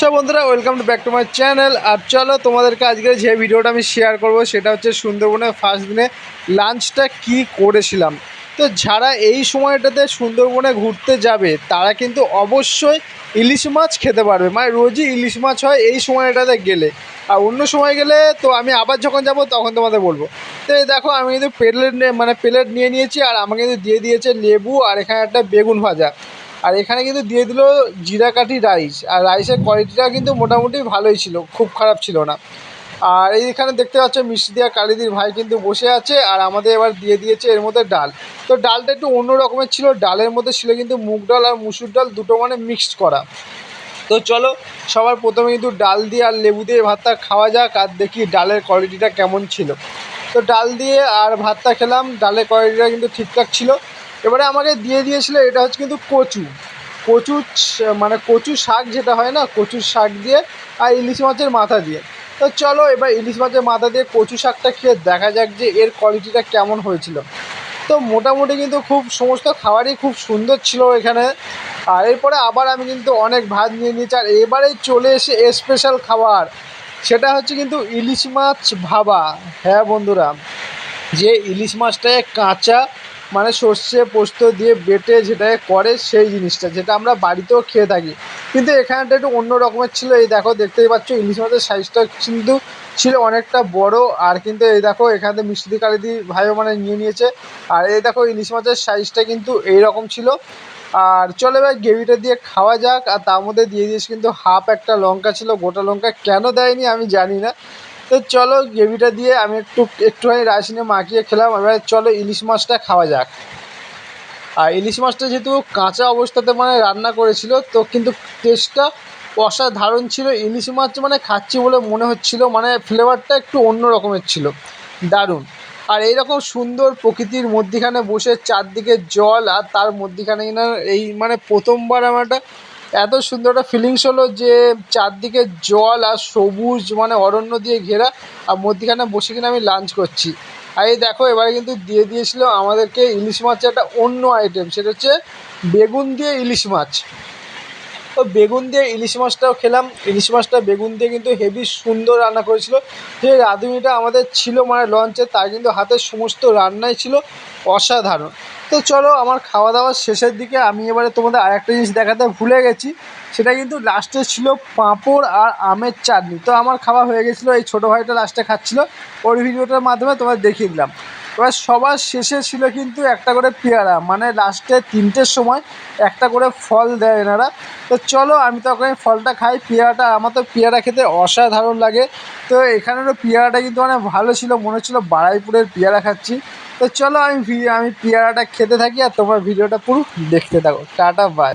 So বন্ধুরা welcome to back to my channel আর চলো, তোমাদেরকে আজকে যে ভিডিওটা আমি শেয়ার করব, সেটা হচ্ছে সুন্দরবনের ফার্স্ট দিনে লাঞ্চটা কি করেছিলাম। তো যারা এই সময়টাতে সুন্দরবনে ঘুরতে যাবে, তারা কিন্তু অবশ্যই ইলিশ মাছ খেতে পারবে। মানে রোজই ইলিশ মাছ হয় এই সময়টাতে গেলে। আর অন্য সময় গেলে তো আমি আবার যখন যাব, তখন তোমাদের বলব। তো দেখো, আমি কিন্তু প্লেট মানে প্লেট নিয়ে নিয়েছি, আর আমাকে কিন্তু দিয়ে দিয়েছে লেবু আর এখানে একটা বেগুন ভাজা। আর এখানে কিন্তু দিয়ে দিল জিরা কাঠি রাইস। আর রাইসের কোয়ালিটিটা কিন্তু মোটামুটি ভালোই ছিল, খুব খারাপ ছিল না। আর এইখানে দেখতে পাচ্ছ মিষ্টি দিয়া কালিদির ভাই কিন্তু বসে আছে, আর আমাদের এবার দিয়ে দিয়েছে এর মধ্যে ডাল। তো ডালটা একটু অন্য রকমের ছিল, ডালের মধ্যে ছিল কিন্তু মুগ ডাল আর মুসুর ডাল দুটো মানে মিক্সড করা। তো চলো, সবার প্রথমে কিন্তু ডাল দিয়ে আর লেবু দিয়ে ভাতটা খাওয়া যাক, আর দেখি ডালের কোয়ালিটিটা কেমন ছিল। তো ডাল দিয়ে আর ভাতটা খেলাম। ডালের কোয়ালিটিটা কিন্তু ঠিকঠাক ছিল। এবারে আমাকে দিয়ে দিয়েছিল, এটা হচ্ছে কিন্তু কচু। কচু মানে কচু শাক যেটা হয় না কচু শাক দিয়ে আর ইলিশ মাছের মাথা দিয়ে। তো চলো এবার ইলিশ মাছের মাথা দিয়ে কচু শাকটা খেয়ে দেখা যাক যে এর কোয়ালিটিটা কেমন হয়েছিল। তো মোটামুটি কিন্তু খুব সমস্ত খাবারই খুব সুন্দর ছিল এখানে। আর এরপরে আবার আমি কিন্তু অনেক ভাত নিয়ে নিয়েছি। আর এবারে চলে এসে স্পেশাল খাবার। সেটা হচ্ছে কিন্তু ইলিশ মাছ ভাবা। হ্যাঁ বন্ধুরা, যে ইলিশ মাছটাকে কাঁচা মানে সর্ষে পোস্ত দিয়ে বেটে যেটাকে করে সেই জিনিসটা, যেটা আমরা বাড়িতেও খেয়ে থাকি। কিন্তু এখানটা একটু অন্য রকমের ছিল। এই দেখো, দেখতেই পাচ্ছ, ইলিশ মাছের সাইজটা কিন্তু ছিল অনেকটা বড়। আর কিন্তু এই দেখো, এখানে মিষ্টি কালিদি ভাইও মানে নিয়ে নিয়েছে। আর এই দেখো, ইলিশ মাছের সাইজটা কিন্তু এই রকম ছিল। আর চলো ভাই, গ্রেভিটা দিয়ে খাওয়া যাক, আর তার মধ্যে দিয়ে দিয়েছে কিন্তু হাফ একটা লঙ্কা ছিল, গোটা লঙ্কা কেন দেয়নি আমি জানি না। তো চলো গ্রেভিটা দিয়ে আমি একটু, একটুখানি রাইস নিয়ে মাখিয়ে খেলাম, এবার চলো ইলিশ মাছটা খাওয়া যাক। আর ইলিশ মাছটা যেহেতু কাঁচা অবস্থাতে মানে রান্না করেছিল, তো কিন্তু টেস্টটা অসাধারণ ছিল। ইলিশ মাছ মানে খাচ্ছি বলে মনে হচ্ছিল মানে ফ্লেভারটা একটু অন্য রকমের ছিল। দারুণ। আর এইরকম সুন্দর প্রকৃতির মধ্যিখানে বসে চারদিকে জল আর তার মধ্যিখানে কিনা এই মানে প্রথমবার আমার একটা এত সুন্দর একটা ফিলিংস হলো যে চারদিকে জল আর সবুজ মানে অরণ্য দিয়ে ঘেরা আর মধ্যিখানে বসে কিনা আমি লাঞ্চ করছি। আর এই দেখো, এবারে কিন্তু দিয়ে দিয়েছিল আমাদেরকে ইলিশ মাছের একটা অন্য আইটেম সেটা হচ্ছে বেগুন দিয়ে ইলিশ মাছ। তো বেগুন দিয়ে ইলিশ মাছটাও খেলাম। ইলিশ মাছটা বেগুন দিয়ে কিন্তু হেভি সুন্দর রান্না করেছিল। যে রাঁধুনিটা আমাদের ছিল মানে লঞ্চে তার কিন্তু হাতের সমস্ত রান্নাই ছিল অসাধারণ। তো চলো, আমার খাওয়া দাওয়ার শেষের দিকে। আমি এবারে তোমাদের আরেকটা জিনিস দেখাতে ভুলে গেছি, সেটা কিন্তু লাস্টে ছিল পাঁপড় আর আমের চাটনি। তো আমার খাওয়া হয়ে গেছিল, এই ছোটো ভাইটা লাস্টে খাচ্ছিলো। ওর ভিডিওটার মাধ্যমে তোমার দেখিয়ে দিলাম। এবার সবার শেষে ছিল কিন্তু একটা করে পেয়ারা। মানে লাস্টে তিনটের সময় একটা করে ফল দেয় এনারা। তো চলো, আমি তখন ফলটা খাই। পেয়ারাটা, আমার তো পেয়ারা খেতে অসাধারণ লাগে। তো এখানেরও পেয়ারাটা কিন্তু মানে ভালো ছিল। মনে হচ্ছিল বারাইপুরের পেয়ারা খাচ্ছি। তো চলো, আমি আমি পেয়ারাটা খেতে থাকি আর তোমার ভিডিওটা পুরো দেখতে থাকো। Tata bye